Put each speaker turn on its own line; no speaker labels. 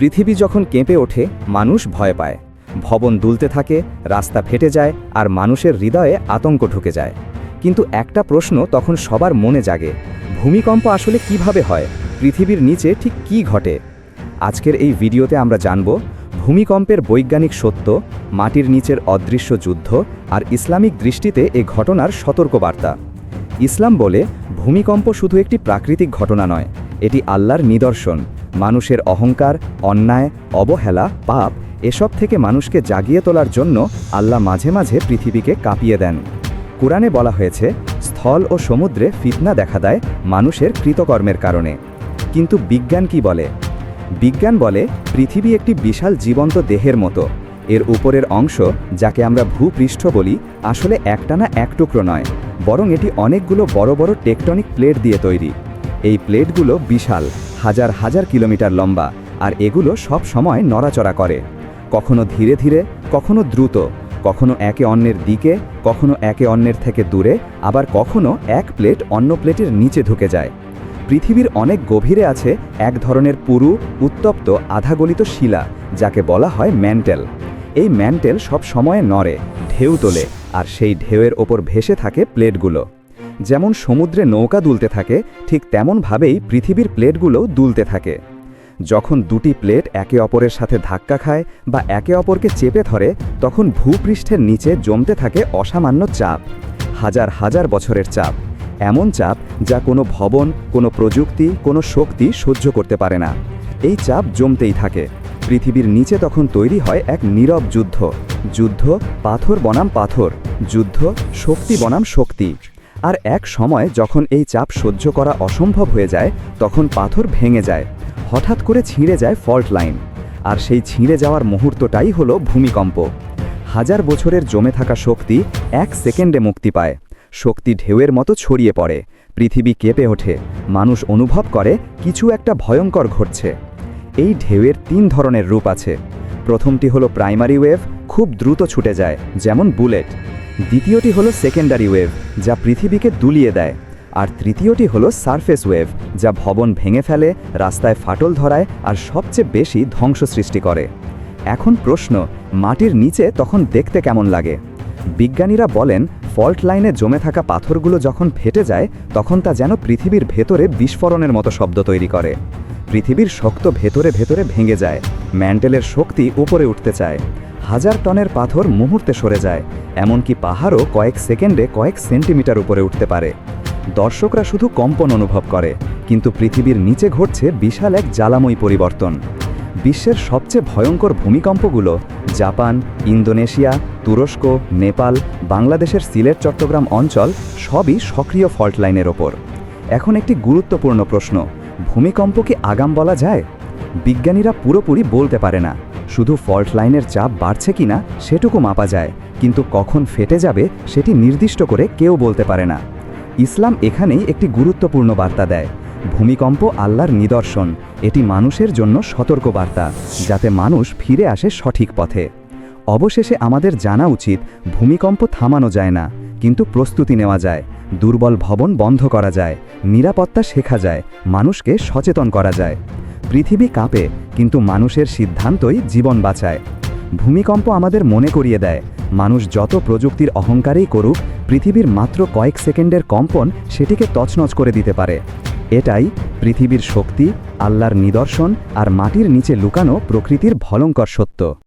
পৃথিবী যখন কেঁপে ওঠে, মানুষ ভয় পায়। ভবন দুলতে থাকে, রাস্তা ফেটে যায়, আর মানুষের হৃদয়ে আতঙ্ক ঢুকে যায়। কিন্তু একটা প্রশ্ন তখন সবার মনে জাগে, ভূমিকম্প আসলে কীভাবে হয়? পৃথিবীর নিচে ঠিক কি ঘটে? আজকের এই ভিডিওতে আমরা জানব, ভূমিকম্পের বৈজ্ঞানিক সত্য, মাটির নিচের অদৃশ্য যুদ্ধ, আর ইসলামিক দৃষ্টিতে এ ঘটনার সতর্কবার্তা। ইসলাম বলে, ভূমিকম্প শুধু একটি প্রাকৃতিক ঘটনা নয়, এটি আল্লাহর নিদর্শন। মানুষের অহংকার, অন্যায়, অবহেলা, পাপ, এসব থেকে মানুষকে জাগিয়ে তোলার জন্য আল্লাহ মাঝে মাঝে পৃথিবীকে কাঁপিয়ে দেন। কোরআনে বলা হয়েছে, স্থল ও সমুদ্রে ফিতনা দেখা দেয় মানুষের কৃতকর্মের কারণে। কিন্তু বিজ্ঞান কি বলে? বিজ্ঞান বলে, পৃথিবী একটি বিশাল জীবন্ত দেহের মতো। এর উপরের অংশ, যাকে আমরা ভূপৃষ্ঠ বলি, আসলে একটানা এক টুকরো নয়, বরং এটি অনেকগুলো বড় বড় টেকটনিক প্লেট দিয়ে তৈরি। এই প্লেটগুলো বিশাল, হাজার হাজার কিলোমিটার লম্বা আর এগুলো সব সময় নড়াচড়া করে। কখনো ধীরে ধীরে, কখনো দ্রুত, কখনো একে অন্যের দিকে, কখনো একে অন্যের থেকে দূরে, আবার কখনো এক প্লেট অন্য প্লেটের নিচে ঢুকে যায়। পৃথিবীর অনেক গভীরে আছে এক ধরনের পুরু, উত্তপ্ত, আধাগলিত শিলা, যাকে বলা হয় ম্যান্টেল। এই ম্যান্টেল সব সময় নড়ে, ঢেউ তোলে আর সেই ঢেউয়ের ওপর ভেসে থাকে প্লেটগুলো। যেমন সমুদ্রে নৌকা দুলতে থাকে, ঠিক তেমনভাবেই পৃথিবীর প্লেটগুলোও দুলতে থাকে। যখন দুটি প্লেট একে অপরের সাথে ধাক্কা খায় বা একে অপরকে চেপে ধরে, তখন ভূপৃষ্ঠের নিচে জমতে থাকে অসামান্য চাপ, হাজার হাজার বছরের চাপ। এমন চাপ যা কোনো ভবন, কোনো প্রযুক্তি, কোনো শক্তি সহ্য করতে পারে না। এই চাপ জমতেই থাকে। পৃথিবীর নিচে তখন তৈরি হয় এক নীরব যুদ্ধ। যুদ্ধ পাথর বনাম পাথর, যুদ্ধ শক্তি বনাম শক্তি। আর এক সময় যখন এই চাপ সহ্য করা অসম্ভব হয়ে যায়, তখন পাথর ভেঙে যায়। হঠাৎ করে ছিঁড়ে যায় ফল্ট লাইন। আর সেই ছিঁড়ে যাওয়ার মুহূর্তটাই হলো ভূমিকম্প। হাজার বছরের জমে থাকা শক্তি এক সেকেন্ডে মুক্তি পায়। শক্তি ঢেউয়ের মতো ছড়িয়ে পড়ে। পৃথিবী কেঁপে ওঠে। মানুষ অনুভব করে কিছু একটা ভয়ঙ্কর ঘটছে। এই ঢেউয়ের তিন ধরনের রূপ আছে। প্রথমটি হলো প্রাইমারি ওয়েভ, খুব দ্রুত ছুটে যায়, যেমন বুলেট। দ্বিতীয়টি হলো সেকেন্ডারি ওয়েভ যা পৃথিবীকে দুলিয়ে দেয়। আর তৃতীয়টি হলো সারফেস ওয়েভ যা ভবন ভেঙে ফেলে, রাস্তায় ফাটল ধরায় আর সবচেয়ে বেশি ধ্বংস সৃষ্টি করে। এখন প্রশ্ন, মাটির নিচে তখন দেখতে কেমন লাগে? বিজ্ঞানীরা বলেন ফল্ট লাইনে জমে থাকা পাথরগুলো যখন ফেটে যায়, তখন তা যেন পৃথিবীর ভেতরে বিস্ফোরণের মতো শব্দ তৈরি করে। পৃথিবীর শক্ত ভেতরে ভেতরে ভেঙে যায়। ম্যান্টেলের শক্তি উপরে উঠতে চায়। হাজার টনের পাথর মুহূর্তে সরে যায়, এমনকি পাহাড়ও কয়েক সেকেন্ডে কয়েক সেন্টিমিটার উপরে উঠতে পারে। দর্শকরা শুধু কম্পন অনুভব করে, কিন্তু পৃথিবীর নিচে ঘটছে বিশাল এক জ্বালাময়ী পরিবর্তন। বিশ্বের সবচেয়ে ভয়ঙ্কর ভূমিকম্পগুলো জাপান, ইন্দোনেশিয়া, তুরস্ক, নেপাল, বাংলাদেশের সিলেট, চট্টগ্রাম অঞ্চল সবই সক্রিয় ফল্ট লাইনের ওপর। এখন একটি গুরুত্বপূর্ণ প্রশ্ন, ভূমিকম্প কি আগাম বলা যায়? বিজ্ঞানীরা পুরোপুরি বলতে পারে না। শুধু ফল্ট লাইনের চাপ বাড়ছে কিনা সেটুকু মাপা যায়, কিন্তু কখন ফেটে যাবে সেটি নির্দিষ্ট করে কেউ বলতে পারে না। ইসলাম এখানেই একটি গুরুত্বপূর্ণ বার্তা দেয়। ভূমিকম্প আল্লাহর নিদর্শন, এটি মানুষের জন্য সতর্ক বার্তা, যাতে মানুষ ফিরে আসে সঠিক পথে। অবশেষে আমাদের জানা উচিত, ভূমিকম্প থামানো যায় না, কিন্তু প্রস্তুতি নেওয়া যায়, দুর্বল ভবন বন্ধ করা যায়, নিরাপত্তা শেখা যায়, মানুষকে সচেতন করা যায়। পৃথিবী কাঁপে, কিন্তু মানুষের সিদ্ধান্তই জীবন বাঁচায়। ভূমিকম্প আমাদের মনে করিয়ে দেয়। মানুষ যত প্রযুক্তির অহংকারেই করুক, পৃথিবীর মাত্র কয়েক সেকেন্ডের কম্পন সেটিকে তছনছ করে দিতে পারে। এটাই পৃথিবীর শক্তি, আল্লাহর নিদর্শন আর মাটির নিচে লুকানো প্রকৃতির ভলঙ্কর সত্য।